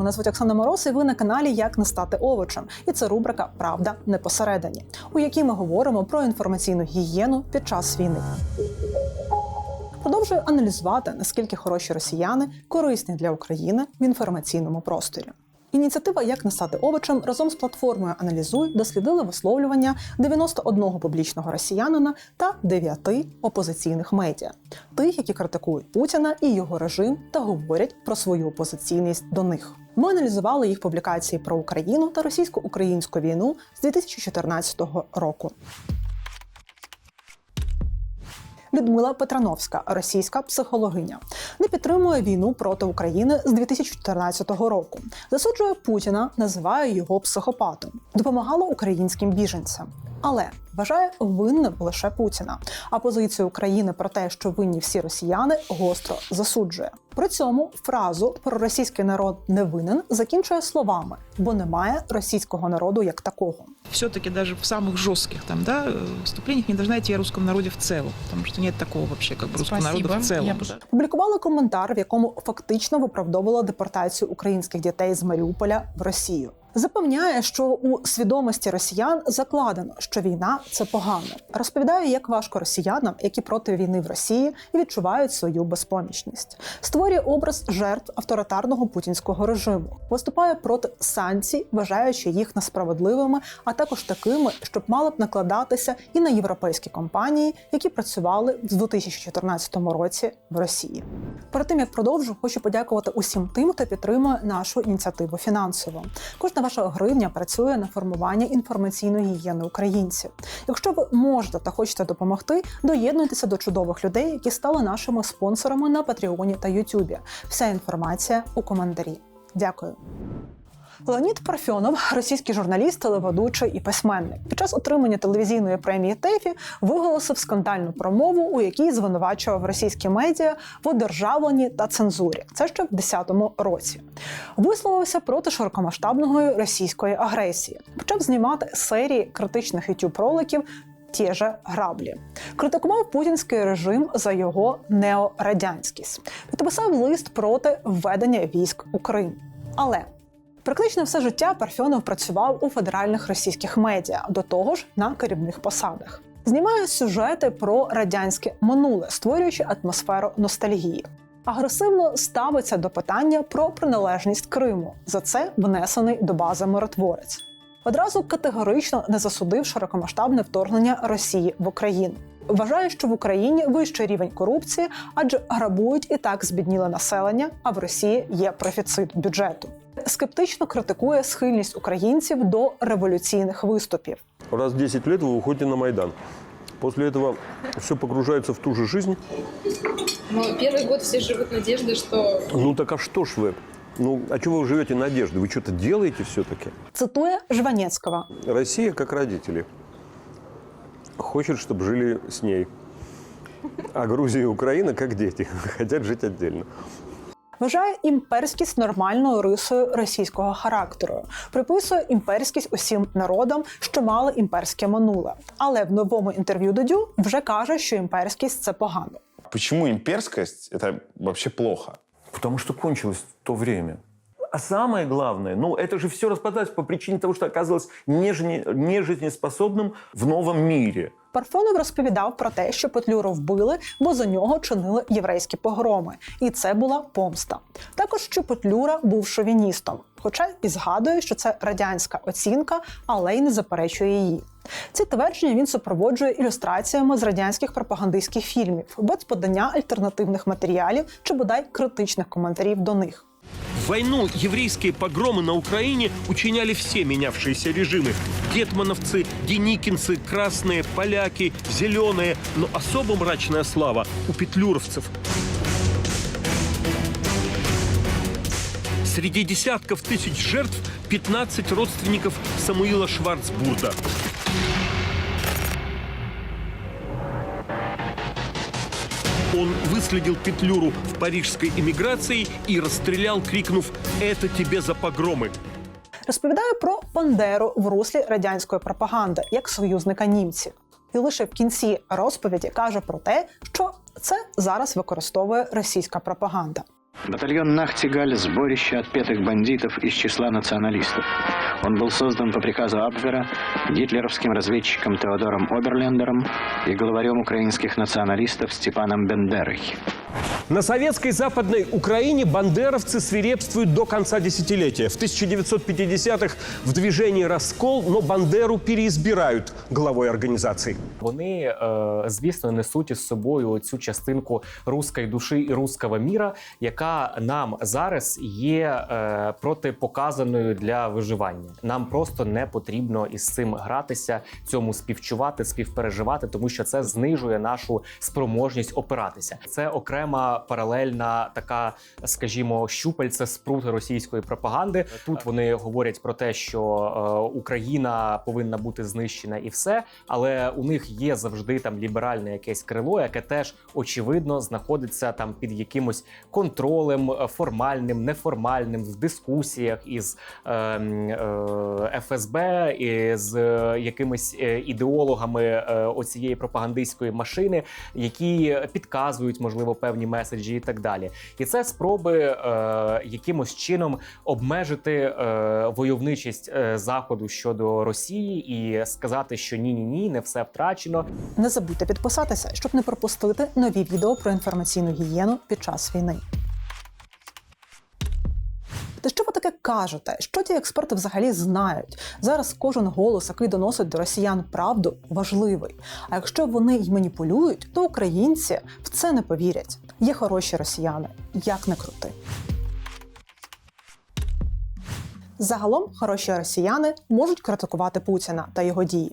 мене звуть Оксана Мороз, і ви на каналі Як не стати овочем. І це рубрика Правда не посередині, у якій ми говоримо про інформаційну гігієну під час війни. Продовжую аналізувати, наскільки хороші росіяни корисні для України в інформаційному просторі. Ініціатива Як не стати овочем разом з платформою Аналізуй дослідили висловлювання 91 публічного росіянина та 9 опозиційних медіа, тих, які критикують Путіна і його режим та говорять про свою опозиційність до них. Ми аналізували їх публікації про Україну та російсько-українську війну з 2014 року. Людмила Петрановська, російська психологиня, не підтримує війну проти України з 2014 року. Засуджує Путіна, називає його психопатом, допомагала українським біженцям Але вважає винним лише Путіна. А позицію України про те, що винні всі росіяни, гостро засуджує. При цьому фразу про російський народ не винен закінчує словами, бо немає російського народу як такого. все-таки даже в самых жестких там, да, э, выступлениях не должна идти о русском народе в целом, потому что нет такого вообще, как бы русского Спасибо. народа в целом. Я бы- да. Публікували коментар, в якому фактично виправдовувала депортацію українських дітей з Маріуполя в Росію. Запевняє, що у свідомості росіян закладено, що війна це погано. Розповідає, як важко росіянам, які проти війни в Росії і відчувають свою безпомічність. Створює образ жертв авторитарного путінського режиму, виступає проти санкцій, вважаючи їх несправедливими, а також такими, щоб мали б накладатися і на європейські компанії, які працювали в 2014 році в Росії. Перед тим як продовжу, хочу подякувати усім тим, хто підтримує нашу ініціативу фінансово. Кожна ваша гривня працює на формування інформаційної гігієни українців. Якщо ви можете та хочете допомогти, доєднуйтеся до чудових людей, які стали нашими спонсорами на Патреоні та Ютубі. Вся інформація у коментарі. Дякую. Леонід Парфьонов, російський журналіст, телеведучий і письменник, під час отримання телевізійної премії ТЕФІ виголосив скандальну промову, у якій звинувачував російські медіа в одержавленні та цензурі. Це ще в 10-му році. Висловився проти широкомасштабної російської агресії. Почав знімати серії критичних youtube роликів ті же граблі. Критикував путінський режим за його неорадянськість. Підписав лист проти введення військ у Крим. Але Практично все життя Парфьонов працював у федеральних російських медіа, до того ж на керівних посадах. Знімає сюжети про радянське минуле, створюючи атмосферу ностальгії. Агресивно ставиться до питання про приналежність Криму. За це внесений до бази миротворець. Одразу категорично не засудив широкомасштабне вторгнення Росії в Україну. Вважає, що в Україні вищий рівень корупції, адже грабують і так збідніле населення, а в Росії є профіцит бюджету. Скептично критикує схильність українців до революційних виступів. Раз в 10 лет вы уходите на Майдан. После этого все погружается в ту же жизнь. Ну, первый год все живут надеждой, что Ну так а что ж вы? Ну, а чего вы живете надеждой? Вы что-то делаете все-таки? Цитує Жванецького. Россия, как родители, хочет, чтобы жили с ней. А Грузия и Украина, как дети, хотят жить отдельно. Вважає імперськість нормальною рисою російського характеру, приписує імперськість усім народам, що мали імперське минуле. Але в новому інтерв'ю Додю вже каже, що імперськість це погано. Почему имперскость – это вообще плохо? Потому что кончилось то время. А самое главное, ну это же все распадалось по причине того, что оказалось нежизнеспособным в новом мире. Парфонов розповідав про те, що Петлюру вбили, бо за нього чинили єврейські погроми, і це була помста. Також що Петлюра був шовіністом, хоча і згадує, що це радянська оцінка, але й не заперечує її. Ці твердження він супроводжує ілюстраціями з радянських пропагандистських фільмів, без подання альтернативних матеріалів чи бодай критичних коментарів до них. Войну еврейские погромы на Украине учиняли все менявшиеся режимы. Гетмановцы, деникинцы, красные, поляки, зеленые. Но особо мрачная слава у петлюровцев. Среди десятков тысяч жертв 15 родственников Самуила Шварцбурда. Он выследил Петлюру в парижской эмиграции и расстрелял, крикнув «Это тебе за погромы!». Розповідає про Бандеру в руслі радянської пропаганди як союзника німців. І лише в кінці розповіді каже про те, що це зараз використовує російська пропаганда. Батальон «Нахтигаль» – сборище отпетых бандитов из числа националистов. Он был создан по приказу Абвера гитлеровским разведчиком Теодором Оберлендером и главарем украинских националистов Степаном Бендерой. На советской Западной Украине бандеровцы свирепствуют до конца десятилетия. В 1950-х в движении раскол, но Бандеру переизбирают главой организации. Вони, е, звісно, несуть із собою цю частинку руської душі і руського міра, яка нам зараз є е, протипоказаною для виживання. Нам просто не потрібно із цим гратися, цьому співчувати, співпереживати, тому що це знижує нашу спроможність опиратися. Це окрема паралельна така, скажімо, щупальце спрути російської пропаганди. Тут вони говорять про те, що е, Україна повинна бути знищена і все, але у них є завжди там ліберальне якесь крило, яке теж очевидно знаходиться там під якимось контролем е, формальним, неформальним в дискусіях із е, е, ФСБ і з е, якимись ідеологами е, оцієї пропагандистської машини, які підказують, можливо, певні меседжі і так далі. І це спроби е, якимось чином обмежити е, войовничість е, заходу щодо Росії і сказати, що ні, ні, ні, не все втрачено. Не забудьте підписатися, щоб не пропустити нові відео про інформаційну гігієну під час війни. Та що кажете? Що ті експерти взагалі знають? Зараз кожен голос, який доносить до росіян правду, важливий. А якщо вони й маніпулюють, то українці в це не повірять. Є хороші росіяни, як не крути. Загалом хороші росіяни можуть критикувати Путіна та його дії,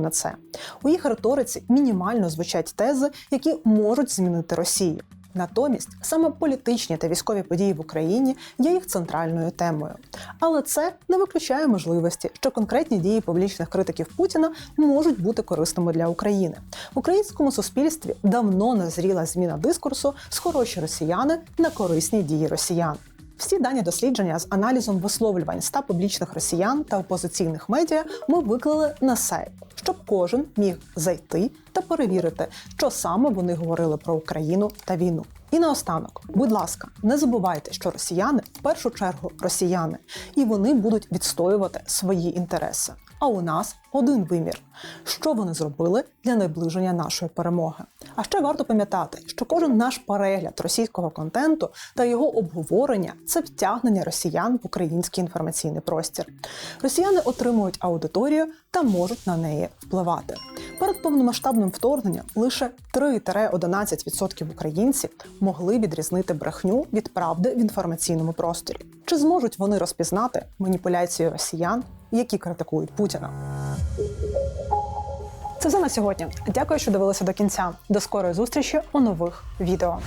на це. У їх риториці мінімально звучать тези, які можуть змінити Росію. Натомість саме політичні та військові події в Україні є їх центральною темою. Але це не виключає можливості, що конкретні дії публічних критиків Путіна можуть бути корисними для України. В українському суспільстві давно назріла зміна дискурсу з хороші росіяни на корисні дії росіян. Всі дані дослідження з аналізом висловлювань ста публічних росіян та опозиційних медіа ми виклали на сайт, щоб кожен міг зайти та перевірити, що саме вони говорили про Україну та війну. І наостанок, будь ласка, не забувайте, що росіяни в першу чергу росіяни, і вони будуть відстоювати свої інтереси. А у нас один вимір, що вони зробили для наближення нашої перемоги. А ще варто пам'ятати, що кожен наш перегляд російського контенту та його обговорення це втягнення росіян в український інформаційний простір. Росіяни отримують аудиторію та можуть на неї впливати. Перед повномасштабним вторгненням лише 3-11% українців могли відрізнити брехню від правди в інформаційному просторі. Чи зможуть вони розпізнати маніпуляції росіян, які критикують Путіна? Це все на сьогодні. Дякую, що дивилися до кінця. До скорої зустрічі у нових відео.